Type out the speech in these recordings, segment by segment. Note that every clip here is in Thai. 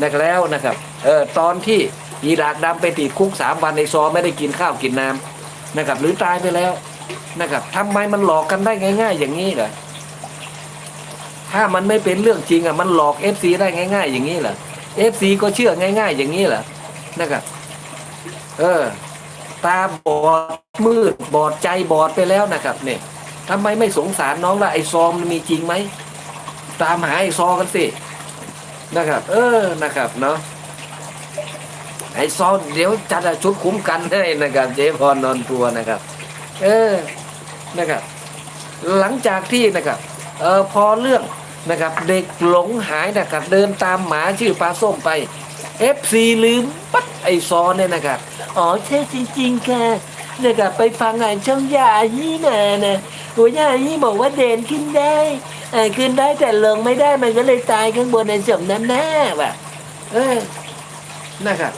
นะครับแล้วนะครับเออตอนที่อีรากดำไปติดคุกสามวันในซอไม่ได้กินข้าวกินน้ำนะครับ หรือตายไปแล้วนะครับทำไมมันหลอกกันได้ง่าย ๆ อย่างนี้เหรอถ้ามันไม่เป็นเรื่องจริงอะมันหลอกเอฟซีได้ง่าย ๆ อย่างนี้เหรอเอฟซีก็เชื่อง่าย ๆ อย่างนี้เหรอนะครับเออ ตาบอดมืดบอดใจบอดไปแล้วนะครับเนี่ยทำไมไม่สงสารน้องล่ะไอซอมมันมีจริงไหมตามหาไอซอกันสิ นะครับ เออนะครับเนาะไอซอเดี๋ยวจัดชุดคุ้มกันให้นะครับ เจพรนอนตัวนะครับ เออนะครับ หลังจากที่นะครับเออพอเรื่องนะครับ เด็กหลงหายนะครับ เดินตามหมาชื่อปลาส้มไป FC ลืมปั๊ดไอซอเนี่ยนะครับอ๋อใช่จริงๆค่ะนะครับไปฟังอ่านช่องยาฮีมานะหัวยาฮีบอกว่าเด่นขึ้นได้ เออขึ้นได้แต่ลงไม่ได้มันก็เลยตายข้างบนในสมน้ำหน้าว่ะ เออนะครับ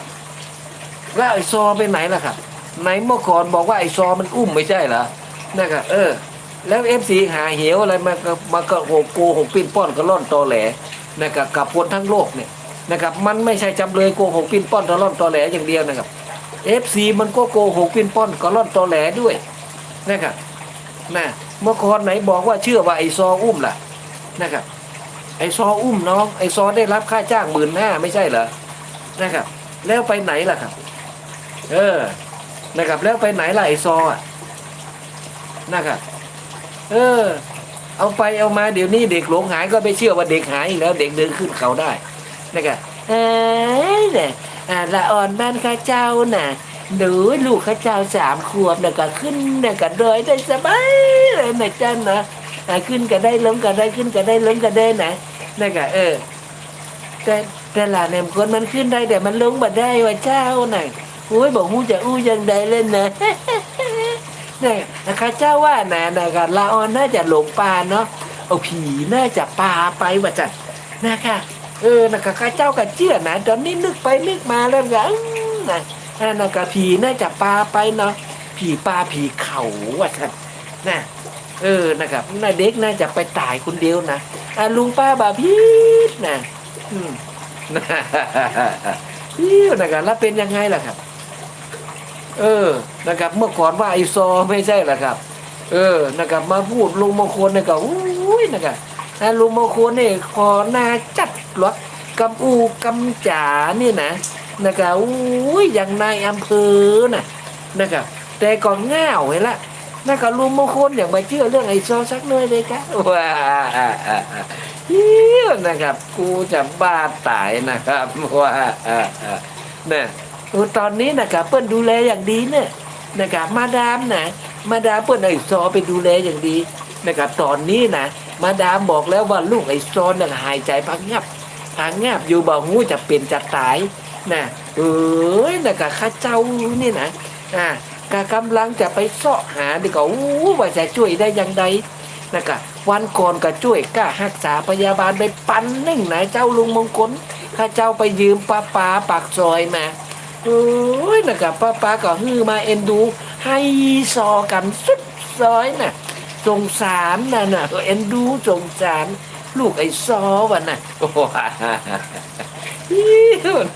แล้วไอ้ซอไปไหนล่ะครับไหนเมื่อก่อนบอกว่าไอ้ซอมันอุ้มไม่ใช่เหรอนะครับเออ แล้วเอฟซีหาเหวอะไรมากมาก็โหโกหกปิ้นป้อนกระล่อนตอแหลนะครับกับคนทั้งโลกเนี่ยนะครับ มันไม่ใช่จำเลยโกหกปิ้นป้อนกระล่อนตอแหลอย่างเดียวนะครับเอฟซีมันก็โกหกปิ้นป้อนกระล่อนตอแหลด้วยนะครับนะ เมื่อก่อนไหนบอกว่าเชื่อว่าไอซออุ้มล่ะนะครับไอซออุ้มน้องไอซอได้รับค่าจ้างหมื่นห้าไม่ใช่เหรอนะครับ แล้วไปไหนล่ะครับ เออนะครับ แล้วไปไหนล่ะไอซออะนะครับเออ เอาไปเอามาเดี๋ยวนี้เด็กหลงหายก็ไปเชื่อว่าเด็กหายแล้วเด็กเดินขึ้นเขาได้นะครับเอ้ยเนี่ยอ่าละอ่อนบ้านข้าเจ้าน่ะหนูลูกข้าเจ้าสามขวบน่ะก็ขึ้นน่ะก็โดยได้สบาย เลยนะจ้านะขึ้นก็ได้ลงก็ได้ขึ้นก็ได้ลงก็ได้นะนะครับเออ แต่แต่หลานแหมคนมันขึ้นได้แต่มันลงมาได้ว่าเจ้าหน่ะโอ้ยบอกมูจะอู้ยังได้เล่นนะนี่ยนะคะเจ้าว่านะนะครับลาออนน่าจะหลงป่าเนาะเอาผีน่าจะปาไปว่าจัดนะคะเออนะคะข้าเจ้าก็เชื่อนะตอนนี้นึกไปนึกมาแล้วก็อื้อนะอ่านะคะผีน่าจะปาไปเนาะผีปลาผีเขาว่าจัดนะ เออนะครับน่าเด็กน่าจะไปตายคนเดียวนะอ่าลุงป้าบาพีดนะอืมอิ้วนะครับแล้วเป็นยังไงล่ะครับ เออนะครับ เมื่อก่อนว่าไอซอไม่ใช่เหรอครับ เออนะครับ มาพูดลุงมงคลเนี่ยก็อุ้ยนะครับอ่าลุงมงคลเนี่ยขอหนาจัดหรอกำอูกำจ๋านี่นะนะครับอุ้ยอย่างนายอำเภอน่ะนะครับ แต่ก็ง่าวเห็นละ นะครับลุงมงคลอย่างมาเชื่อเรื่องไอซอสักหน่อยเลยครับว้าฮิ้วนะครับกูจะบ้าตายนะครับว่าเนี่ยโอ้ตอนนี้นะครับเปิ้นดูแลอย่างดีเนี่ยนะครับมาดามนะมาดามเปิ้นไอ้ซอไปดูแลอย่างดีนะครับตอนนี้นะมาดามบอกแล้วว่าลูกไอ้ซอน่ะหายใจพังงับพังงับอยู่บ่หูจะเป็นจะตายนะเอ้ยนะครับข้าเจ้านี่นะอ่า กกำลังจะไปเสาะหาดีกว่าอู้ว่าจะช่วยได้ย่างใดนะครับวันก่อนก็ช่วยกล้ารักษาพยาบาลไปปันนึ่งไหนเจ้าลุงมงคลข้าเจ้าไปยืมป้าป้าปากซอยมาโอ้ยนะครับป้าป้าก็ฮือมาเอ็นดู ให้ซอกันสุดซอยน่ะสงสารน่ะน่ะเอ็นดูสงสาร ลูกไอ้ซอวันน่ะโอ้โห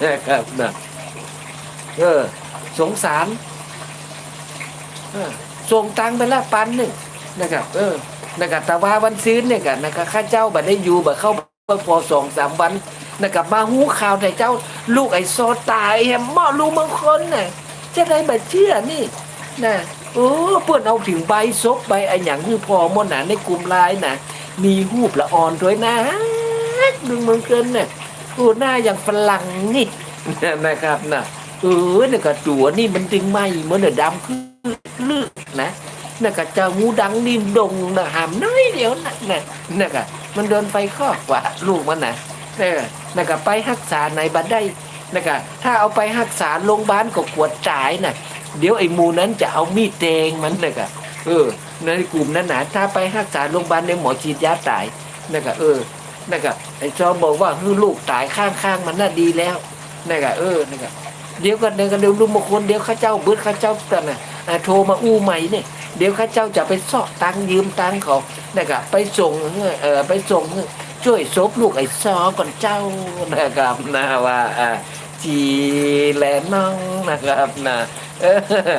นะครับนะเออสงสาร ส่งตังไปละปันหนึ่งนะครับ เออนะครับแต่ว่าวันซื้อเนี่ยกันนะครับข้าเจ้าบัดได้อยู่บัดเข้าพอสองสามวันนะครับมาหูข่าวแต่เจ้าลูกไอ้โซตายแฮมหม้อลูกบางคนน่ะจะได้มาเชื่อนี่นะโอ้เพื่อนเอาถึงใบซบใบไอ้หยังคือพอมดหนาในกลุ่มไลน์น่ะ มีหูปละอ่อนด้วยนะดึงเมืองเกินน่ะโอ้หน้าอย่างฝรั่งนี่นะครับนะเออเนี่ยก็ตัวนี่มันดึงไหมเหมือนเดือดำคือ น่ะก็เจ้างูดังนิ่มดงนะหามน้อยเดียวน่ะน่ะน่ะก็มันเดินไปครอบกว่าลูกมันน่ะเออนะครับไปรักษาในบันได้นะครับถ้าเอาไปรักษาโรงพยาบาลก็กวดจ่ายน่ะ เดี๋ยวไอ้มูนั้นจะเอามีดแทงมันน่ะครับเออในกลุ่มนั้นนะถ้าไปรักษาโรงพยาบาลในหมอฉีดยาตายนะครับเออนะครับไอ้จอมบอกว่าคือลูกตายข้างๆมันน่าดีแล้วนะครับเออนะครับเดี๋ยวกันเดี๋ยวกันเดี๋ยวลุงมงคลเดี๋ยวข้าเจ้าเบิดข้าเจ้าแต่น่ะโทรมาอู้ใหม่เนี่ย เดี๋ยวข้าเจ้าจะไปเสาะตังยืมตังเขานะครับไปส่งเออไปส่งช่วยซบลูกไอ้ซอก่อนเจ้านะครับนะว่าจีแลน้องนะครับนะเออ